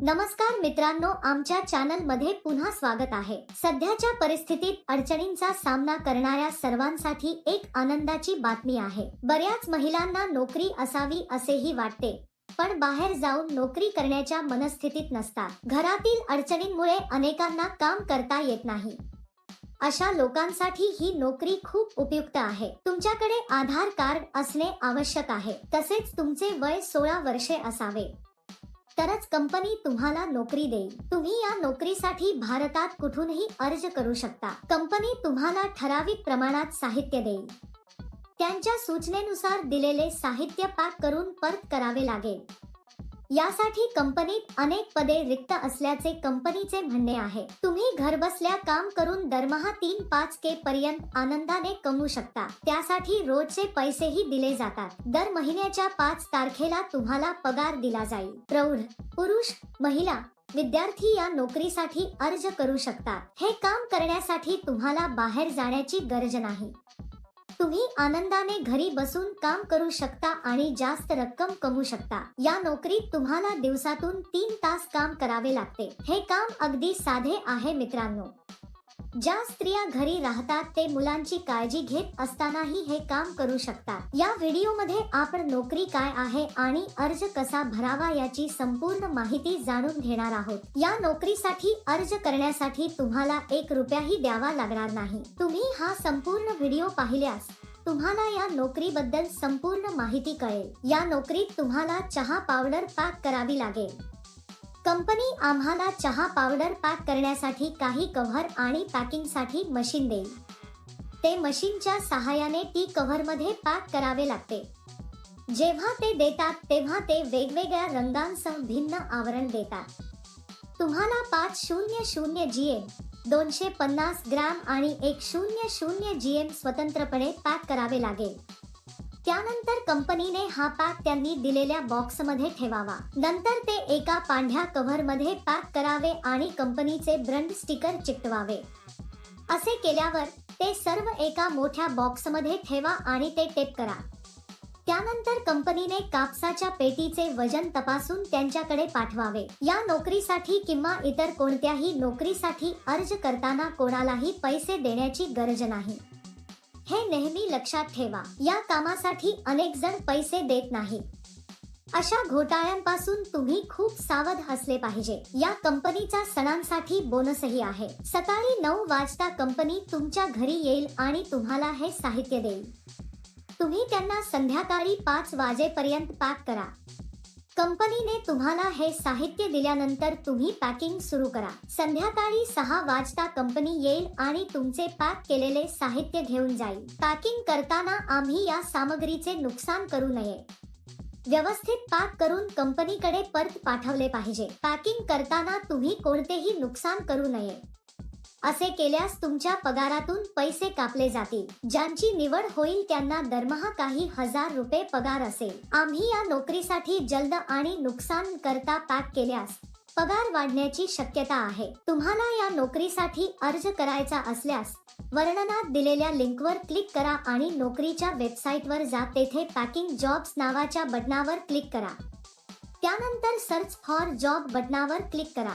नमस्कार मित्रांनो आमच्या चॅनलमध्ये पुन्हा स्वागत आहे. सध्याच्या परिस्थितीत अडचणींचा सामना करणाऱ्या सर्वांसाठी एक आनंदाची बातमी आहे. बऱ्याच महिलांना नोकरी असावी असेही वाटते पण बाहेर जाऊन नोकरी करण्याच्या मनस्थितीत नसतात. घरातील अडचणींमुळे अनेकांना काम करता येत नाही. अशा लोकांसाठी ही नोकरी खूप उपयुक्त आहे. तुमच्याकडे आधार कार्ड असणे आवश्यक आहे. तसेच तुमचे वय सोळा वर्षे असावे. तरच कंपनी तुम्हाला नोकरी देईल. तुम्ही या नोकरीसाठी भारतात कुठूनही अर्ज करू शकता. कंपनी तुम्हाला ठराविक प्रमाणात साहित्य देईल. त्यांच्या सूचनेनुसार दिलेले साहित्य पॅक करून परत करावे लागेल. यासाठी कंपनीत अनेक पदे रिक्त असल्याचे कंपनीचे म्हणणे आहे. तुम्ही घरबसल्या काम करून दरमहा तीन पाच के पर्यंत आनंदाने कमवू शकता. त्यासाठी रोजचे पैसेही दिले जातात. दर महिन्याच्या पाच तारखेला तुम्हाला पगार दिला जाईल. प्रौढ पुरुष महिला विद्यार्थी या नोकरीसाठी अर्ज करू शकतात हे काम करण्यासाठी तुम्हाला बाहेर जाण्याची गरज नाही. तुम्ही आनंदाने घरी बसून काम करू शकता आणि जास्त रक्कम कमवू शकता. या नोकरीत तुम्हाला दिवसातून तीन तास काम करावे लागते. हे काम अगदी साधे आहे मित्रांनो. ज्या स्त्रिया घरी राहतात ते मुलांची काळजी घेत असतानाही हे काम करू शकतात. या व्हिडिओमध्ये आपण नोकरी काय आहे आणि अर्ज कसा भरावा याची संपूर्ण माहिती जाणून घेणार आहोत. या नोकरीसाठी अर्ज करण्यासाठी तुम्हाला एक रुपयाही द्यावा लागणार नाही. तुम्ही हा संपूर्ण व्हिडिओ पाहिल्यास तुम्हाला या नोकरीबद्दल संपूर्ण माहिती कळेल. या नोकरीत तुम्हाला चहा पावडर पॅक करावी लागेल. कंपनी आम्हाला चहा पावडर पॅक करण्यासाठी काही कव्हर आणि पॅकिंगसाठी मशीन देईल. ते मशीनच्या सहाय्याने टी कव्हरमध्ये पॅक करावे लागते. जेव्हा ते देतात तेव्हा ते वेगवेगळ्या रंगांसह भिन्न आवरण देतात. तुम्हाला पाच शून्य शून्य जी एम दोनशे पन्नास ग्रॅम आणि एक शून्य शून्य जी एम स्वतंत्रपणे पॅक करावे लागेल. त्यानंतर कंपनीने हा पॅक त्यांनी दिलेल्या बॉक्समध्ये ठेवावा. नंतर ते एका पांढऱ्या कव्हरमध्ये पॅक करावे आणि कंपनीचे ब्रँड स्टिकर चिकटवावे. असे केल्यावर ते सर्व एका मोठ्या बॉक्समध्ये ठेवा आणि ते टेप करा. त्यानंतर कंपनीने कापसाच्या पेटीचे वजन तपासून त्यांच्याकडे पाठवावे. या नोकरीसाठी किंवा इतर कोणत्याही नोकरीसाठी अर्ज करताना कोणालाही पैसे देण्याची गरज नाही. हे नेहमी लक्षात ठेवा. या कामासाठी अनेक जण पैसे देत नाही. अशा घोटाळ्यांपासून तुम्ही खूप सावध असले पाहिजे. या कंपनीचा सणांसाठी बोनसही आहे. सकाळी नऊ वाजता कंपनी तुमच्या घरी येईल आणि तुम्हाला हे साहित्य देईल. तुम्ही त्यांना संध्याकाळी पाच वाजेपर्यंत पॅक करा. कंपनीने तुम्हाला हे साहित्य दिल्यानंतर तुम्ही पॅकिंग सुरू करा. संध्याकाळी सहा वाजता कंपनी येईल आणि तुमचे पॅक केलेले साहित्य घेऊन जाईल. पॅकिंग करताना आम्ही या सामग्रीचे नुकसान करू नये. व्यवस्थित पॅक करून कंपनीकडे परत पाठवले पाहिजे. पॅकिंग करताना तुम्ही कोणतेही नुकसान करू नये. असे केल्यास तुमच्या पगारातून पैसे कापले जातील. ज्यांची निवड होईल त्यांना दरमहा काही हजार रुपये पगार असेल. आम्ही या नोकरीसाठी जल्द आणि नुकसान करता पॅक केल्यास पगार वाढण्याची शक्यता आहे. तुम्हाला या नोकरीसाठी अर्ज करायचा असल्यास वर्णनात दिलेल्या लिंकवर क्लिक करा आणि नोकरीच्या वेबसाईटवर जा. तेथे पॅकिंग जॉब्स नावाच्या बटनावर क्लिक करा. त्यानंतर सर्च फॉर जॉब बटनावर क्लिक करा.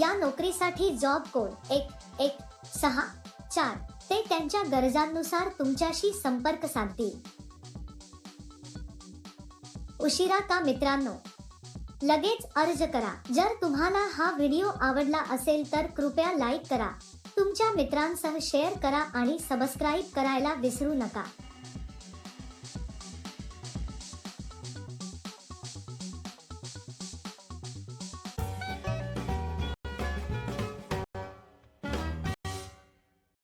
या नोकरीसाठी जॉब कोड एक एक सहा चार. ते त्यांच्या गरजांनुसार तुमच्याशी संपर्क साधतील. उशिरा का मित्रांनो? लगेच अर्ज करा. जर तुम्हाला हा व्हिडिओ आवडला असेल तर कृपया लाईक करा. तुमच्या मित्रांसह शेअर करा आणि सबस्क्राईब करायला विसरू नका.